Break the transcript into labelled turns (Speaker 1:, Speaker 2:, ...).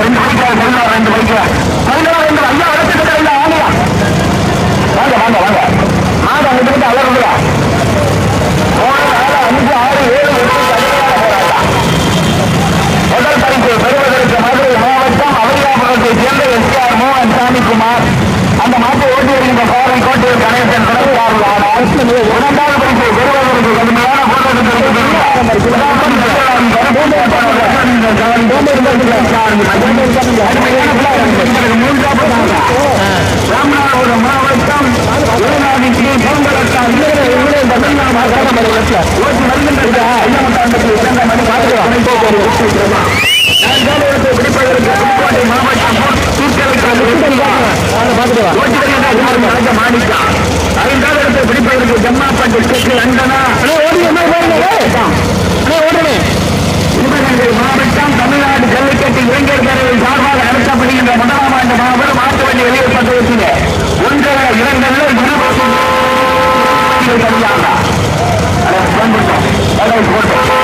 Speaker 1: ரெண்டு பைக்கா சரிங்களா ரெண்டு பைக்கா சரிங்களா ரெண்டு ஐயா வளர்த்துட்டு இல்லை வாங்க வாங்க வாங்க வாங்க. மாடு அங்கிட்டு இருந்து அலறுங்களா அஞ்சு ஆறு ஏழு முதல் பரிசு பெறுவதற்கு மதுரை மாவட்டம் அவரியாபுரத்தை சேர்ந்த மோகன் அந்த மாட்டை புதுக்கோட்டை மாவட்டம் மாணிக்கா ஐந்தாவது பிடிப்பதற்கு ஜம்மாப்பட்டு தெற்கு பண்ணி வெளியே பண்ண வச்சுங்க ஒன்றரை இரண்டல்ல இருபத்தி போட்டோம் போட்டோம்.